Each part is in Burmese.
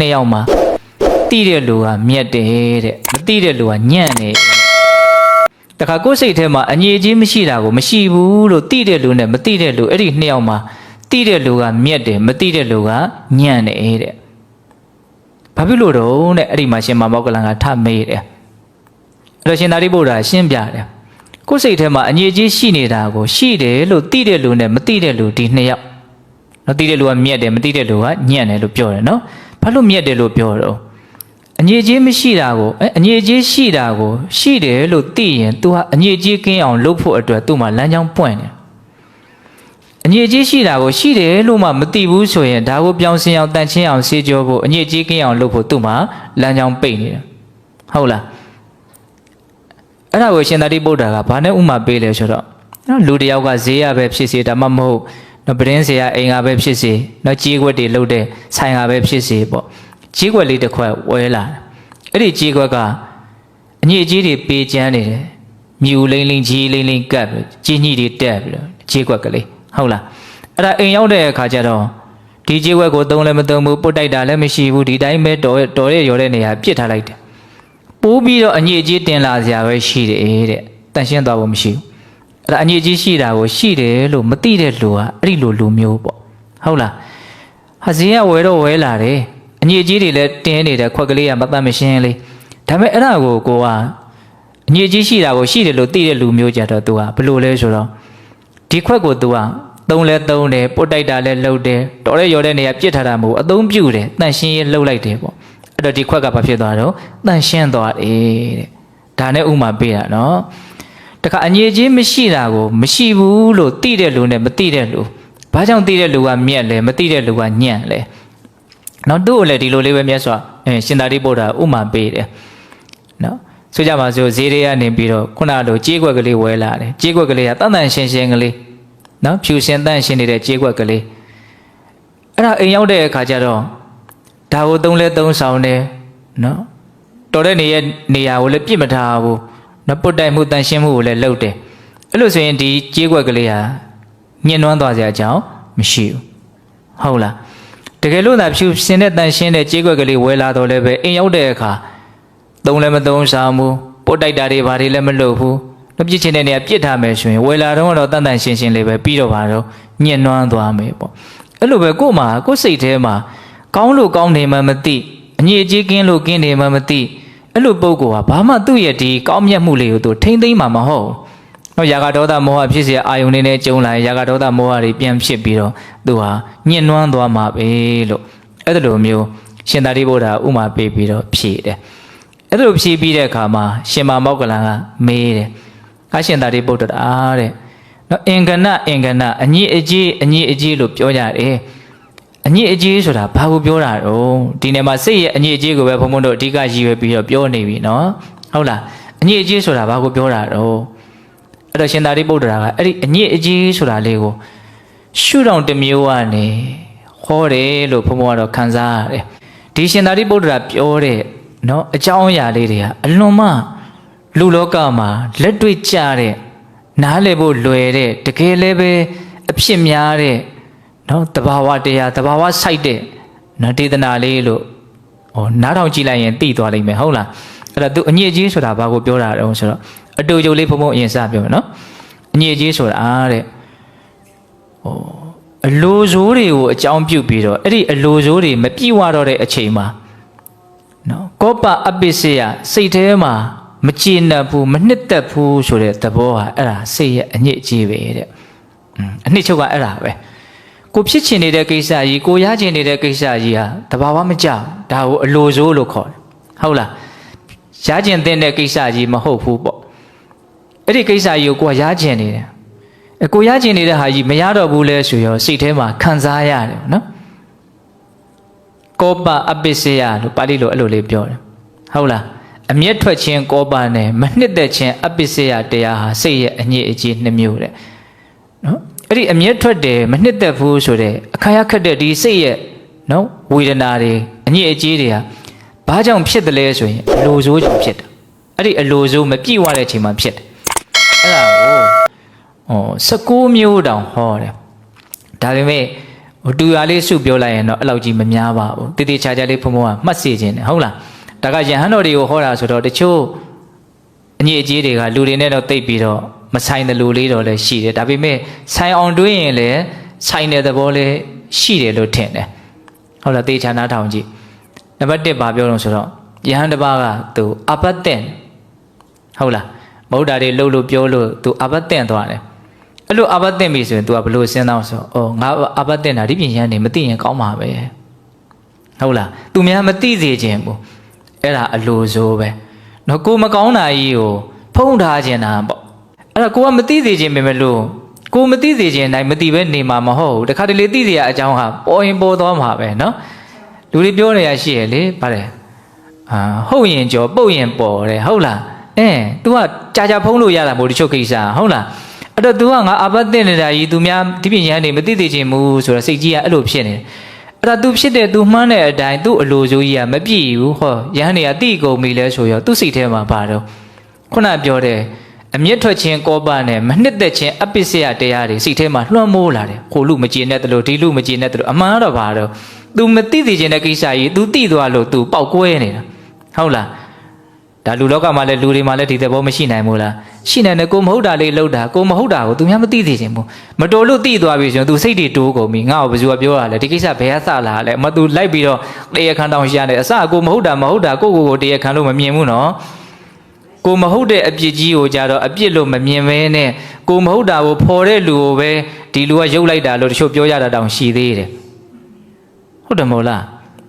နှစ်ယောက်မှာတိတဲ့လူကမြက်တယ်တဲ့မတိတဲ့လူကညံ့တယ်တခါကိုယ်စိတ်ထဲမှာအငြိအကျေးမရှိတာကိုမရှိဘူးလို့တိတဲ့လူနဲ့မတိတဲ့လူအဲ့ဒီနှစ်ယောက်မှာတိတဲ့လူကမြက်တယ်မတိတဲ့လူကညံ့တယ်တဲ့ဘာဖြစ်လို့တော့တဲ့အဲ့ဒီမှာရှင်မမောကလန်ကထမေးတယ်အဲ့တော့ရှင်သာရိပုတ္တရာရှင်းပြတယ်ကိုယ်စိတ်ထဲမှာအငြိအကျေးရှိနေတာကိုရှိတယ်လို့တိတဲ့လူနဲ့မတိတဲ့လူဒီနှစ်ယောက်နော်တိတဲ့လူကမြက်တယ်မတိတဲ့လူကညံ့တယ်လို့ပြောတယ်နော် ဘာလို့မြက်တယ်လို့ပြောတော့အငြိအကျေးမရှိတာကိုအဲအငြိအကျေးရှိတာကိုရှိတယ်လို့သိရင် तू ဟာအငြိအကျေးကင်းအောင်လုပ်ဖို့အတွက်သူ့မှာလမ်းကြောင်းပွင့်တယ်အငြိအကျေးရှိတာကိုရှိတယ်လို့မှမသိဘူးဆိုရင်ဒါကိုပြောင်းစင်အောင်တန်ချင်းအောင်စေကြောဖို့အငြိအကျေးကင်းအောင်လုပ်ဖို့သူ့မှာလမ်းကြောင်းပိတ်နေတယ်ဟုတ်လားအဲ့ဒါကိုရှင်သာတိပုတ္တရာကဘာနဲ့ဥမာပေးလဲဆိုတော့နော်လူတစ်ယောက်ကဈေးရပဲဖြစ်စေဒါမှမဟုတ် နော်ပတင်းစေရအိမ်ကပဲဖြစ်စေနော်ကြေးခွက်တွေလှုပ်တဲ့ဆိုင်ကပဲဖြစ်စေပေါ့ကြေးခွက်လေးတစ်ခွက်ဝဲလာတယ်အဲ့ဒီကြေးခွက်ကအညစ်အကြေးတွေပေးချမ်းနေတယ်မြူလိမ့်လိမ့်ကြီးလိမ့်လိမ့်ကပ်ပြီးကြေးညှိတွေတက်ပြီးတော့ကြေးခွက်ကလေးဟုတ်လားအဲ့ဒါအိမ်ရောက်တဲ့အခါကျတော့ဒီကြေးခွက်ကိုသုံးလည်းမသုံးဘူးပုတ်တိုက်တာလည်းမရှိဘူးဒီတိုင်းပဲတော်တော်ရရော်တဲ့နေရာပြစ်ထားလိုက်တယ်ပိုးပြီးတော့အညစ်အကြေးတင်လာစရာပဲရှိတယ်တဲ့တန်ရှင်းသွားဖို့မရှိဘူး အဲ့ဒါအညစ်အကြေးရှိတာကိုရှိတယ်လို့မသိတဲ့လူကအဲ့ဒီလိုလူမျိုးပေါ့ဟုတ်လားဟာဇင်းကဝဲတော့ဝဲလာတယ်အညစ်အကြေးတွေလည်းတင်းနေတဲ့ခွက်ကလေးကမတတ်မရှင်းလေးဒါပေမဲ့အဲ့ဒါကိုကိုကအညစ်အကြေးရှိတာကိုရှိတယ်လို့သိတဲ့လူမျိုးကြတော့ तू ကဘယ်လိုလဲဆိုတော့ဒီခွက်ကို तू ကသုံးလဲသုံးတယ်ပုတ်တိုက်တာလဲလှုပ်တယ်တော်ရဲရော်တဲ့နေရာပြစ်ထားတာမဟုတ်ဘူးအသုံးပြုတယ်တန့်ရှင်းရေးလှုပ်လိုက်တယ်ပေါ့အဲ့တော့ဒီခွက်ကဘာဖြစ်သွားတော့တန့်ရှင်းသွားတယ်တဲ့ဒါနဲ့ဥမာပေးတာနော် တခါအငြိချင်းမရှိတာကိုမရှိဘူးလို့သိတဲ့လူနဲ့မသိတဲ့လူဘာကြောင့်သိတဲ့လူကမြက်လဲမသိတဲ့လူကညံ့လဲနော်သူ့ကိုလည်းဒီလိုလေးပဲမြတ်စွာအဲရှင်သာရိပုတ္တရာဥမာပေးတယ်နော်ဆိုကြပါစို့ဈေးတွေကနေပြီးတော့ခုနလိုကြေးကွက်ကလေးဝဲလာတယ်ကြေးကွက်ကလေးကတန်တန်ရှင်းရှင်းကလေးနော်ဖြူစင်တန့်ရှင်းနေတဲ့ကြေးကွက်ကလေးအဲ့ဒါအိမ်ရောက်တဲ့အခါကျတော့ဒါကိုသုံးလဲသုံးဆောင်တယ်နော်တော်တဲ့နေရဲ့နေရာကိုလည်းပြစ်မထားဘူး နော်ပုတ်တိုက်မှုတန်ရှင်းမှုကိုလည်းလုပ်တယ်အဲ့လိုဆိုရင်ဒီကြေးကွက်ကလေးဟာညှဉ်းနှွမ်းသွားစရာအကြောင်းမရှိဘူးဟုတ်လားတကယ်လို့သာဖြူစင်တဲ့တန်ရှင်းတဲ့ကြေးကွက်ကလေးဝဲလာတော့လည်းပဲအိမ်ရောက်တဲ့အခါသုံးလည်းမသုံးစားဘူးပုတ်တိုက်တာတွေဘာတွေလည်းမလုပ်ဘူးတော့ပြစ်ချင်တဲ့နေရာပြစ်ထားမယ်ဆိုရင်ဝယ်လာတော့တော့တန်တန်ရှင်းရှင်းလေးပဲပြီးတော့ပါတော့ညှဉ်းနှွမ်းသွားမယ်ပေါ့အဲ့လိုပဲကို့မှာကို့စိတ်ထဲမှာကောင်းလို့ကောင်းနေမှမသိအညစ်အကြေးကင်းလို့ကင်းနေမှမသိ အဲ့လိုပုံကောဘာမှသူ့ရဲ့ဒီကောင်းမြတ်မှုလေးကိုသူထိမ့်သိမ့်မှာမဟုတ်ဘူးတော့ယာဂဒေါသမောဟဖြစ်เสียအာယုန်နေနဲ့ကျုံလာယာဂဒေါသမောဟတွေပြန်ဖြစ်ပြီးတော့သူဟာညှဉ်းနှွမ်းသွားမှာပဲလို့အဲ့လိုမျိုးရှင်သာရိပုတ္တရာဥမာပေးပြီးတော့ဖြေတယ် အဲ့လိုဖြေပြီးတဲ့အခါမှာရှင်မမောက္ကလန်ကမေးတယ်။အရှင်သာရိပုတ္တရာတဲ့။နော်အင်္ဂနအင်္ဂနအညစ်အကြေးအညစ်အကြေးလို့ပြောကြတယ်။ အညစ်အကြေးဆိုတာဘာကိုပြောတာတော့ဒီနေ့မှာစိတ်ရဲ့အညစ်အကြေးကိုပဲဘုံဘုံတို့အဓိကရည်ရွယ်ပြီးတော့ပြောနေပြီနော်။ဟုတ်လား။အညစ်အကြေးဆိုတာဘာကိုပြောတာတော့အဲ့တော့ရှင်သာရိပုတ္တရာကအဲ့ဒီအညစ်အကြေးဆိုတာလေးကိုရှုထောင့်တစ်မျိုးကနေဟောတယ်လို့ဘုံဘုံကတော့ခံစားရတယ်။ဒီရှင်သာရိပုတ္တရာပြောတဲ့နော်အကြောင်းအရာလေးတွေကအလွန်မှလူလောကမှာလက်တွေ့ကြတဲ့နားလည်ဖို့လွယ်တဲ့တကယ်လည်းပဲအဖြစ်များတဲ့ နော်တဘာဝတရားတဘာဝစိုက်တဲ့နော်ဒေသနာလေးလို့ဟောနားထောင်ကြည့်လိုက်ရင်သိသွားလိမ့်မယ်ဟုတ်လားအဲ့တော့သူအညစ်အကြေးဆိုတာဘာကိုပြောတာတုံးဆိုတော့အတူတူလေးဘုံဘုံအရင်စပြောမယ်နော်အညစ်အကြေးဆိုတာအားတဲ့ဟောအလိုဆိုးတွေကိုအကြောင်းပြုပြီးတော့အဲ့ဒီအလိုဆိုးတွေမပြည့်ဝတော့တဲ့အချိန်မှာနော်ကောပအပိစယစိတ်ထဲမှာမကြည်နပ်ဘူးမနှစ်သက်ဘူးဆိုတဲ့သဘောဟာအဲ့ဒါစိတ်ရဲ့အညစ်အကြေးပဲတဲ့အင်းအနှစ်ချုပ်ကအဲ့ဒါပဲ ကိုဖြစ်ချင်နေတဲ့ကိစ္စကြီးကိုရချင်နေတဲ့ကိစ္စကြီးဟာတဘာဝမကြောက်ဒါကိုအလိုဆိုးလို့ခေါ်တယ်ဟုတ်လားရချင်တဲ့ကိစ္စကြီးမဟုတ်ဘူးပေါ့အဲ့ဒီကိစ္စကြီးကိုကိုကရချင်နေတယ်အကိုရချင်နေတဲ့ဟာကြီးမရတော့ဘူးလဲဆိုရောစိတ်ထဲမှာခံစားရတယ်နော်ကောပအပိစယလို့ပါဠိလိုအဲ့လိုလေးပြောတယ်ဟုတ်လားအမျက်ထွက်ခြင်းကောပနဲ့မနှစ်သက်ခြင်းအပိစယတရားဟာစိတ်ရဲ့အညစ်အကြေးနှစ်မျိုးတဲ့နော် အဲ့ဒီအမျက်ထွက်တယ်မနှစ်သက်ဘူးဆိုတဲ့အခါရခက်တဲ့ဒီစိတ်ရဲ့နော်ဝေဒနာတွေအညစ်အကြေးတွေဟာဘာကြောင့်ဖြစ်တယ်လဲဆိုရင်အလိုဆိုးကြောင့်ဖြစ်တယ်အဲ့ဒီအလိုဆိုးမပြည့်ဝတဲ့အချိန်မှာဖြစ်တယ်အဲ့ဒါကိုဟော16မျိုးတောင်ဟောတယ်ဒါပေမဲ့ဟဟိုတူရလေးစုပြောလိုက်ရင်တော့အဲ့လောက်ကြီးမများပါဘူးတည်တည်ချာချာလေးဖုံဖုံကမှတ်စေခြင်းတယ်ဟုတ်လားဒါကယဟန်တော်တွေကိုဟောတာဆိုတော့တချို့အညစ်အကြေးတွေကလူတွေနဲ့တော့တိတ်ပြီးတော့ မဆိုင်တဲ့လူလေးတော့လည်းရှိတယ်ဒါပေမဲ့ဆိုင်အောင်တွေးရင်လည်းဆိုင်တဲ့သဘောလည်းရှိတယ်လို့ထင်တယ်ဟုတ်လားတေချာနာထောင်ကြည့်နံပါတ်1ဘာပြောလို့ဆိုတော့ယဟန်တစ်ပါးကသူအပတ်တဲ့ဟုတ်လားမဟုတ်တာတွေလှုပ်လို့ပြောလို့သူအပတ်တဲ့သွားတယ်အဲ့လိုအပတ်တဲ့ပြီဆိုရင် तू ကဘလို့စဉ်းစားအောင်ဆိုအော်ငါအပတ်တဲ့တာဒီပြင်ရန်နေမသိရင်ကောင်းမှာပဲဟုတ်လားသူများမသိစေခြင်းဘူးအဲ့ဒါအလိုဆိုပဲနော်ကိုမကောင်းတာကြီးကိုဖုံးထားခြင်းတာပေါ့ အဲ့ဒါကိုကမသိစေခြင်းပဲမလို့ကိုမသိစေခြင်းတိုင်းမသိပဲနေမှာမဟုတ်ဘူးတခါတလေသိစေရအကြောင်းဟာပေါ်ရင်ပေါ်သွားမှာပဲနော်လူတွေပြောနေရရှိရလေဗါတယ်အာဟုတ်ရင်ကြောပုတ်ရင်ပေါ်တယ်ဟုတ်လားအဲ तू ကကြာကြာဖုံးလို့ရတာမို့တချို့ကိစ္စဟုတ်လားအဲ့တော့ तू ကငါအပတ်တင်နေတာကြီး तू များဒီပြင်ရန်နေမသိသေးခြင်းမူဆိုတော့စိတ်ကြီးကအဲ့လိုဖြစ်နေတယ်အဲ့ဒါ तू ဖြစ်တဲ့ तू မှန်းတဲ့အတိုင်း तू အလိုဆိုကြီးကမပြည့်ဘူးဟောရဟန်းတွေကတိကုန်ပြီလဲဆိုရော तू စိတ်ထဲမှာပါတော့ခုနပြောတဲ့ အမျက်ထွက်ခြင်းကောပနဲ့မနှစ်သက်ခြင်းအပစ္စယတရားတွေစိတ်ထဲမှာလွှမ်းမိုးလာတယ်ဟိုလူမကျေနပ်တယ်လို့ဒီလူမကျေနပ်တယ်လို့အမှန်တော့ပါတော့ तू မသိသေးခြင်းတဲ့ကိစ္စကြီး तू သိသွားလို့ तू ပေါက်ကွဲနေတာဟုတ်လား ဒါလူလောကမှာလည်းလူတွေမှာလည်းဒီသဘောမရှိနိုင်ဘူးလားရှိနိုင်တယ်ကိုမဟုတ်တာလေးလှုပ်တာကိုမဟုတ်တာကိုသူများမသိသေးခြင်းဘူးမတော်လို့သိသွားပြီဆိုရင် तू စိတ်တွေတိုးကုန်ပြီငါ့ကိုဘယ်သူကပြောရလဲဒီကိစ္စဘယ်ကစလာလဲမ तू လိုက်ပြီးတော့တရားခံတောင်ရှာတယ်အစကိုမဟုတ်တာမဟုတ်တာကိုကိုကိုတရားခံလို့မမြင်ဘူးနော် ကိုမဟုတ်တဲ့အပြစ်ကြီးကိုကြတော့အပြစ်လို့မမြင်ဘဲနဲ့ကိုမဟုတ်တာကိုဖော်တဲ့လူကိုပဲဒီလူကရုပ်လိုက်တာလို့တချို့ပြောကြတာတောင်ရှိသေးတယ်ဟုတ်တယ်မဟုတ်လား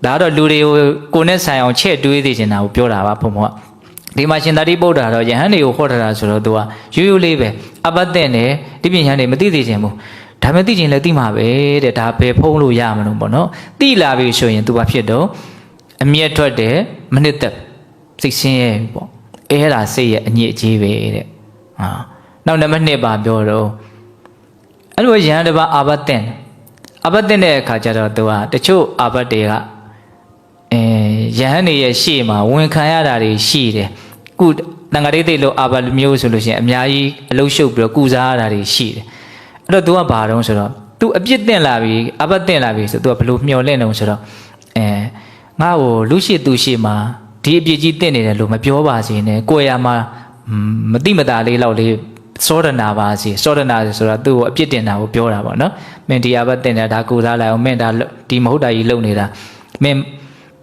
ဒါကတော့လူတွေကိုကိုနဲ့ဆိုင်အောင်ချက်တွေးသေးချင်တာကိုပြောတာပါဘုံဘုံကဒီမှာရှင်သာတိပုဒ္ဓါတော့ယဟန်တွေကိုဟောထားတာဆိုတော့သူကရိုးရိုးလေးပဲအပတ်တဲ့နဲ့ဒီပြင်ယဟန်တွေမသိသေးခြင်းဘူးဒါမဲ့သိခြင်းလည်းသိမှာပဲတဲ့ဒါပဲဖုံးလို့ရမလို့ပေါ့နော်သိလာပြီဆိုရင်သူကဖြစ်တော့အမျက်ထွက်တယ်မနစ်သက်စိတ်ဆင်းရဲပေါ့ အဲဒါစိတ်ရဲ့အညစ်အကြေးပဲတဲ့ဟာနောက်နံပါတ်2ပါပြောတော့အဲ့လိုရဟန်းတစ်ပါးအာဘတ်တင်အာဘတ်တင်တဲ့အခါကျတော့သူကတချို့အာဘတ်တွေကအဲရဟန်းတွေရဲ့ရှေ့မှာဝန်ခံရတာတွေရှိတယ်ကုတန်ဃာတိတ်လို့အာဘတ်မျိုးဆိုလို့ရှိရင်အများကြီးအလုံးရှုပ်ပြီးတော့ကုစားရတာတွေရှိတယ်အဲ့တော့သူကဘာတုံးဆိုတော့ तू အပြစ်တင်လာပြီအာဘတ်တင်လာပြီဆိုတော့ तू ကဘလို့မျောလင့်တုံးဆိုတော့အဲငါ့ကိုလူရှိသူရှိမှာ ဒီအပြစ်ကြီးတင်နေတယ်လို့မပြောပါစေနဲ့ကိုယ်ရမှာမတိမတာလေးလောက်လေးစောဒနာပါစီစောဒနာဆိုတာသူ့ကိုအပြစ်တင်တာကိုပြောတာပေါ့နော်မင်းတရားဘတ်တင်တယ်ဒါကိုစားလိုက်အောင်မင်းဒါဒီမဟုတ်တာကြီးလုပ်နေတာမင်း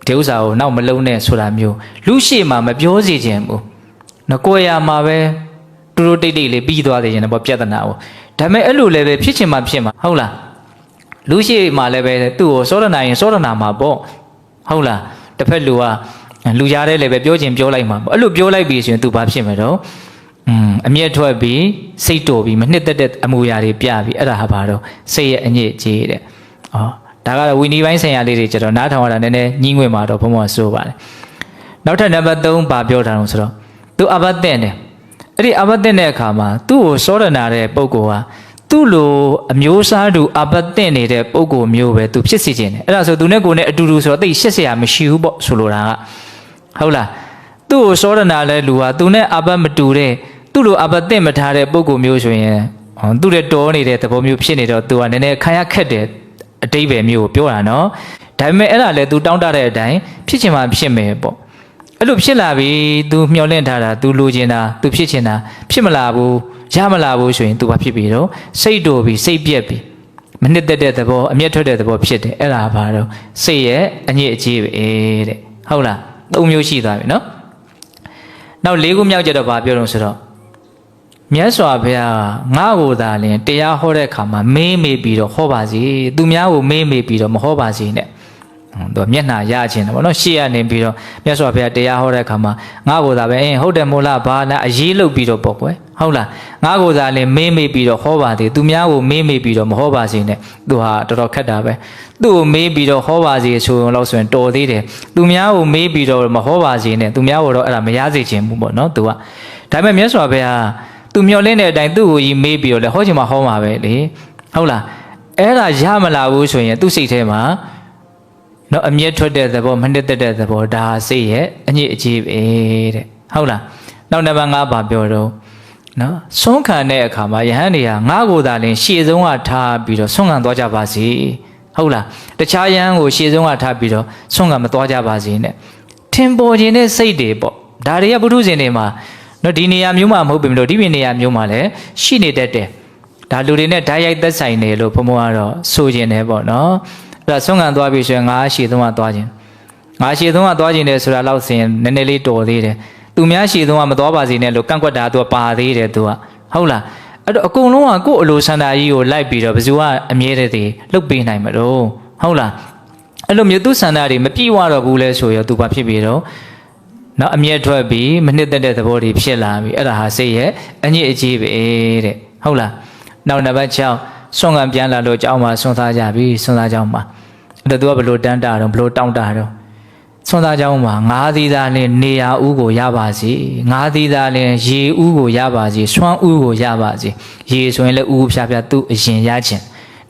ဒီဥစ္စာကိုနောက်မလုံးနဲ့ဆိုတာမျိုးလူရှိမှမပြောစီခြင်းဘူးနော်ကိုယ်ရမှာပဲတူတူတိတ်တိတ်လေးပြီးသွားသေးတယ်ပေါ့ပြဿနာကိုဒါပေမဲ့အဲ့လိုလည်းပဲဖြစ်ချင်မှဖြစ်မှာဟုတ်လားလူရှိမှလည်းပဲသူ့ကိုစောဒနာရင်စောဒနာမှာပေါ့ဟုတ်လားတစ်ဖက်လူက လူရတဲ့လည်းပဲပြောခြင်းပြောလိုက်မှာပေါ့အဲ့လိုပြောလိုက်ပြီဆိုရင် तू ဘာဖြစ်မှာတော့อืมအမျက်ထွက်ပြီးစိတ်တော်ပြီးမနှစ်သက်တဲ့အမူအရာတွေပြပြီးအဲ့ဒါဟာဘာတော့စိတ်ရဲ့အညစ်အကြေးတဲ့ဩဒါကတော့ဝီနီပိုင်းဆင်ရလေးတွေကျတော့နားထောင်ရတာနည်းနည်းညှင်းငွေမှာတော့ဘုံဘုံဆိုးပါတယ်နောက်ထပ်နံပါတ်3ဘာပြောတာလဲဆိုတော့ तू အဘတ်တဲ့တယ်အဲ့ဒီအဘတ်တဲ့တဲ့အခါမှာသူ့ကိုစောဒနာတဲ့ပုံကောဟာသူ့လိုအမျိုးစားတူအပတ်တင့်နေတဲ့ပုံကိုမျိုးပဲသူဖြစ်စီခြင်းတယ်အဲ့ဒါဆိုသူနဲ့ကိုနဲ့အတူတူဆိုတော့တိတ်ရှက်စရာမရှိဘူးပေါ့ဆိုလိုတာက ဟုတ်လား။သူ့ကိုစောဒနာလဲလူဟာသူနဲ့အဘတ်မတူတဲ့သူ့လိုအဘတ်တင်မထားတဲ့ပုံကိုမျိုးဆိုရင်ဟောသူ့ရဲ့တော်နေတဲ့သဘောမျိုးဖြစ်နေတော့သူကနည်းနည်းခံရခက်တယ်အတိတ်ပဲမျိုးကိုပြောတာနော်ဒါပေမဲ့အဲ့ဒါလည်း तू တောင်းတတဲ့အတိုင်းဖြစ်ချင်မှဖြစ်မယ်ပေါ့အဲ့လိုဖြစ်လာပြီ तू မျှော်လင့်ထားတာ तू လိုချင်တာ तू ဖြစ်ချင်တာဖြစ်မလာဘူးရမလာဘူးဆိုရင် तू ဘာဖြစ်ပြီတော့စိတ်တော်ပြီစိတ်ပြက်ပြီမနစ်သက်တဲ့သဘောအမျက်ထွက်တဲ့သဘောဖြစ်တယ်အဲ့ဒါဘာတော့စိတ်ရဲ့အညစ်အကြေးပဲတဲ့ဟုတ်လား သုံးမျိုးရှိသွားပြီနော်နောက်လေးခုမြောက်ကြတော့ဘာပြောလို့ဆိုတော့မြတ်စွာဘုရားငါ့ကိုသာလင်တရားဟောတဲ့အခါမှာမေးမေးပြီးတော့ဟောပါစေသူများကိုမေးမေးပြီးတော့မဟောပါစေနဲ့ သူမျက်နှာရခြင်းတယ်ဗောနော်ရှေ့ကနေပြီးတော့မြတ်စွာဘုရားတရားဟောတဲ့အခါမှာငါ့ကိုသာပဲအင်းဟုတ်တယ်မို့လားဘာလားအရေးလုတ်ပြီးတော့ပေါ့ကွယ်ဟုတ်လားငါ့ကိုသာလင်မေးမေးပြီးတော့ဟောပါစေသူများကိုမေးမေးပြီးတော့မဟောပါစေနဲ့သူဟာတော်တော်ခက်တာပဲသူ့ကိုမေးပြီးတော့ဟောပါစေဆိုရင်တော့ဆိုရင်တော်သေးတယ်သူများကိုမေးပြီးတော့မဟောပါစေနဲ့သူများကိုတော့အဲ့ဒါမရစေခြင်းဘူးပေါ့နော်သူကဒါပေမဲ့မြတ်စွာဘုရားသူမျောလင်းတဲ့အတိုင်းသူ့ကိုကြီးမေးပြီးတော့လေဟောချင်မှဟောမှာပဲလေဟုတ်လားအဲ့ဒါရမလာဘူးဆိုရင်သူ့စိတ်ထဲမှာ နော်အမျက်ထွက်တဲ့သဘောမနှစ်သက်တဲ့သဘောဒါစိတ်ရဲ့အညစ်အကြေးပဲတဲ့ဟုတ်လားနောက်နံပါတ်5ပါပြောတော့နော်ဆုံးခံတဲ့အခါမှာယဟန်တွေကငါ့ကိုယ်သာလင်ရှေ့ဆုံးကထားပြီးတော့ဆုံးခံသွားကြပါစေဟုတ်လားတခြားယဟန်ကိုရှေ့ဆုံးကထားပြီးတော့ဆွန့်ကမသွားကြပါစေနဲ့ထင်ပေါ်ခြင်းတဲ့စိတ်တွေပေါ့ဒါတွေကပုထုဇဉ်တွေမှာနော်ဒီနေရာမျိုးမှာမဟုတ်ပြီမလို့ဒီပြင်နေရာမျိုးမှာလည်းရှိနေတတ်တယ်ဒါလူတွေနဲ့ဓာတ်ရိုက်သက်ဆိုင်တယ်လို့ဘုံဘုံကတော့ဆိုခြင်းတယ်ပေါ့နော်အဲ့ ဒါဆွန့်ကန်သွားပြီဆိုရင်ငါရှေ့ဆုံးကသွားခြင်းငါရှေ့ဆုံးကသွားခြင်းတယ်ဆိုတာလောက်စင်နည်းနည်းလေးတော်သေးတယ်သူများရှေ့ဆုံးကမသွားပါစေနဲ့လို့ကန့်ကွက်တာသူကပါသေးတယ်သူကဟုတ်လားအဲ့တော့အကုန်လုံးကကိုယ့်အလိုဆန္ဒကြီးကိုလိုက်ပြီးတော့ဘယ်သူကအမြဲတည်းလှုပ်ပေးနိုင်မလို့ဟုတ်လားအဲ့လိုမျိုးသူဆန္ဒတွေမပြည့်ဝတော့ဘူးလဲဆိုရောသူဘာဖြစ်ပြီတော့နော်အမျက်ထွက်ပြီးမနှစ်သက်တဲ့သဘောတွေဖြစ်လာပြီအဲ့ဒါဟာစိတ်ရဲ့အညစ်အကြေးပဲတဲ့ဟုတ်လားနောက်နံပါတ်6 ဆွမ်းကံပြန်လာလို့ကြောင်းမှာဆွမ်းသားကြပြီဆွမ်းသားကြောင်းမှာအဲ့တော့သူကဘယ်လိုတန်းတာတော့ဘယ်လိုတောင်းတာတော့ဆွမ်းသားကြောင်းမှာငါးသီးသားနဲ့နေရာဥကိုရပါစေငါးသီးသားနဲ့ရေဥကိုရပါစေဆွမ်းဥကိုရပါစေရေဆိုရင်လည်းဥဖြာဖြာသူ့အရင်ရခြင်း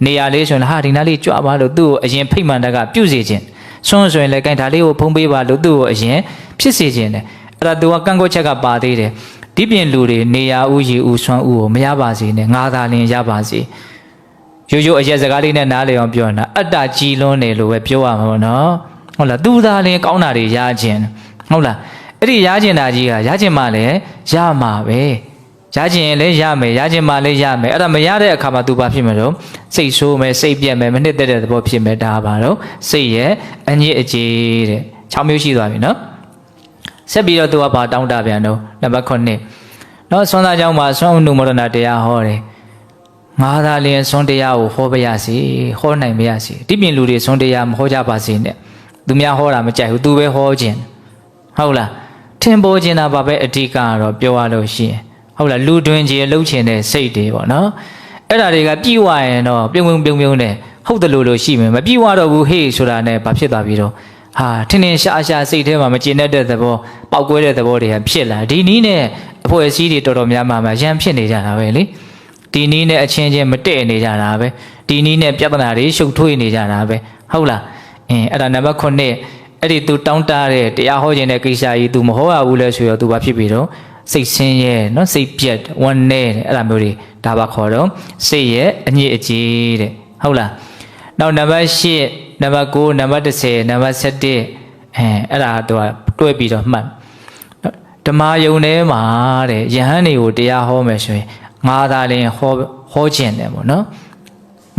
နေရာလေးဆိုရင်ဟာဒီနားလေးကြွပါလို့သူ့ကိုအရင်ဖိတ်မှန်တကပြုတ်စေခြင်းဆွမ်းဆိုရင်လည်းကင်ဒါလေးကိုဖုံးပေးပါလို့သူ့ကိုအရင်ဖြစ်စေခြင်းတယ်အဲ့ဒါသူကကန့်ကွက်ချက်ကပါသေးတယ်ဒီပြင်လူတွေနေရာဥရေဥဆွမ်းဥကိုမရပါစေနဲ့ငါသာလင်ရပါစေ ရိုးရိုးအရက်စကားလေးနဲ့နားလည်အောင်ပြောနေတာအတ္တကြီးလွန်းတယ်လို့ပဲပြောရမှာပေါ့နော်ဟုတ်လားသူသာလင်ကောင်းတာတွေရခြင်းဟုတ်လားအဲ့ဒီရခြင်းတာကြီးကရခြင်းမှလည်းရမှာပဲရခြင်းလည်းရမယ်ရခြင်းမှလည်းရမယ်အဲ့ဒါမရတဲ့အခါမှာသူဘာဖြစ်မလို့စိတ်ဆိုးမယ်စိတ်ပြက်မယ်မနှစ်သက်တဲ့သဘောဖြစ်မယ်ဒါပါတော့စိတ်ရဲ့အညစ်အကြေးတဲ့6မျိုးရှိသွားပြီနော်ဆက်ပြီးတော့သူကဘာတောင်းတပြန်တော့နံပါတ်9နော်ဆွမ်းသားကြောင့်မှာဆွမ်းဥနုမောဒနာတရားဟောတယ် ငါသာလျင်ဆွမ်းတရားကိုဟောပါရစေဟောနိုင်ပါရစေဒီပြင်လူတွေဆွမ်းတရားမဟောကြပါစေနဲ့သူများဟောတာမကြိုက်ဘူးသူပဲဟောခြင်းဟုတ်လားထင်ပေါ်ခြင်းတာပါပဲအဓိကကတော့ပြောရလို့ရှိရင်ဟုတ်လားလူတွင်ကြီးလှုပ်ချင်တဲ့စိတ်တွေပေါ့နော်အဲ့ဒါတွေကပြည့်ဝရင်တော့ပြုံပြုံပြုံပြုံနဲ့ဟုတ်တယ်လို့လို့ရှိမယ်မပြည့်ဝတော့ဘူးဟေ့ဆိုတာနဲ့ဘာဖြစ်သွားပြီတော့ဟာထင်းထင်းရှားရှားစိတ်ထဲမှာမကျင်တတ်တဲ့သဘောပောက်ကွဲတဲ့သဘောတွေကဖြစ်လာဒီနီးနဲ့အဖွဲ့အစည်းတွေတော်တော်များများမှာရန်ဖြစ်နေကြတာပဲလေ ဒီနီးနဲ့အချင်းချင်းမတည့်နေကြတာပဲဒီနီးနဲ့ပြဿနာတွေရှုပ်ထွေးနေကြတာပဲဟုတ်လားအင်းအဲ့ဒါနံပါတ်9အဲ့ဒီ तू တောင်းတတဲ့တရားဟောခြင်းတဲ့ကိစ္စကြီး तू မဟောရဘူးလဲဆိုတော့ तू ဘာဖြစ်ပြီတော့စိတ်ဆင်းရဲเนาะစိတ်ပြက်ဝမ်းနည်းတဲ့အဲ့ဒါမျိုးတွေဒါပါခေါ်တော့စိတ်ရဲ့အညစ်အကြေးတဲ့ဟုတ်လား နောက်နံပါတ်8နံပါတ်9နံပါတ်10နံပါတ်17အဲအဲ့ဒါတော့တွဲပြီးတော့မှတ်ဓမ္မယုံထဲမှာတဲ့ယဟန်တွေကိုတရားဟောမယ်ဆိုရင် ငါသာလင်ဟောဟောခြင်းတယ်ပေါ့နော်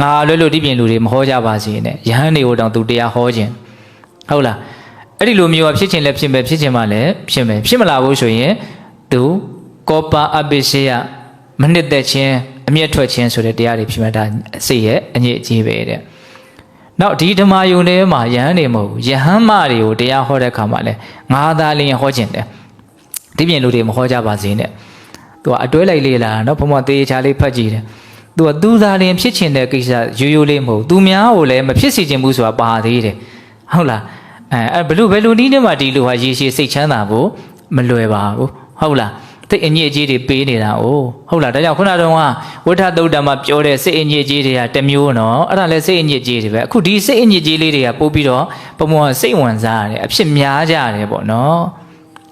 ငါလွတ်လွတ်ဒီပြင်လူတွေမဟောကြပါစေနဲ့ယဟန်တွေကိုတောင်သူတရားဟောခြင်းဟုတ်လားအဲ့ဒီလိုမျိုးကဖြစ်ခြင်းလည်းဖြစ်မယ်ဖြစ်ခြင်းမှလည်းဖြစ်မယ်ဖြစ်မလာဘူးဆိုရင်သူကောပါအပိစေယမနစ်သက်ခြင်းအမျက်ထွက်ခြင်းဆိုတဲ့တရားတွေဖြစ်မှာဒါစိတ်ရဲ့အညစ်အကြေးပဲတဲ့နောက်ဒီဓမ္မယုံထဲမှာယဟန်နေမဟုတ်ဘူးယဟန်မတွေကိုတရားဟောတဲ့အခါမှာလဲငါသာလျင်ဟောခြင်းတယ်ဒီပြင်လူတွေမဟောကြပါစေနဲ့ သူကအတွဲလိုက်လေလားနော်ဘုံမသေးချာလေးဖတ်ကြည့်တယ်သူကသူသာလျင်ဖြစ်ခြင်းတဲ့ကိစ္စရိုးရိုးလေးမဟုတ်သူများကိုလည်းမဖြစ်စေခြင်းဘူးဆိုတာပါသေးတယ်ဟုတ်လားအဲအဲ့ဘလူဘယ်လူနီးနေမှာဒီလူဟာရေရှည်စိတ်ချမ်းသာဖို့မလွယ်ပါဘူးဟုတ်လားစိတ်အညစ်အကြေးတွေပေးနေတာ哦ဟုတ်လားဒါကြောင့်ခုနတုန်းကဝဋ္ဌသုတ်တံမှာပြောတဲ့စိတ်အညစ်အကြေးတွေကတစ်မျိုးနော်အဲ့ဒါလည်းစိတ်အညစ်အကြေးတွေပဲအခုဒီစိတ်အညစ်အကြေးလေးတွေကပို့ပြီးတော့ဘုံဘုံကစိတ်ဝင်စားရတယ်အဖြစ်များကြတယ်ပေါ့နော်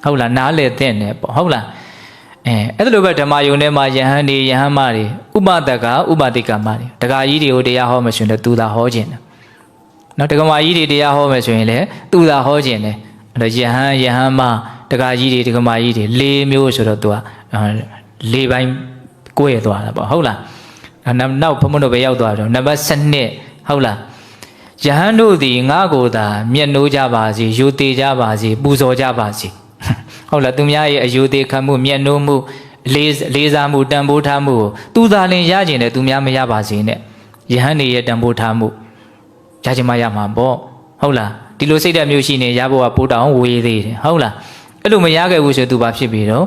ဟုတ်လားနားလေတဲ့နဲ့ပေါ့ဟုတ်လား အဲအဲ့ဒါလိုပဲဓမ္မယုံထဲမှာယဟန်တွေယဟန်မတွေဥပဒကဥပတိကမတွေတက္ကကြီးတွေကိုတရားဟောမှရှင်တယ်သူသာဟောခြင်းတယ်နော်တက္ကမကြီးတွေတရားဟောမှဆိုရင်လည်းသူသာဟောခြင်းတယ်အဲ့တော့ယဟန်ယဟန်မတက္ကကြီးတွေတက္ကမကြီးတွေ၄မျိုးဆိုတော့သူက၄ပိုင်းကိုယ်ရသွားတာပေါ့ဟုတ်လားနောက်ဘုံဘုံတို့ပဲရောက်သွားတော့နံပါတ်7ဟုတ်လားယဟန်တို့သည်ငါကိုယ်သာမျက်နှိုးကြပါစေယူသေးကြပါစေပူဇော်ကြပါစေ ဟုတ်လားသူများရဲ့အယူသေးခံမှုမျက်နှိုးမှုလေးလေးစားမှုတန်ဖိုးထားမှုကိုသူသာလင်ရကျင်တယ်သူများမရပါစေနဲ့ယဟန်နေရဲ့တန်ဖိုးထားမှုရကျင်မှရမှာပေါ့ဟုတ်လားဒီလိုစိတ်ဓာတ်မျိုးရှိနေရဖို့ကပိုးတောင်ဝေးသေးတယ်ဟုတ်လားအဲ့လိုမရခဲ့ဘူးဆိုသူဘာဖြစ်ပြီတော့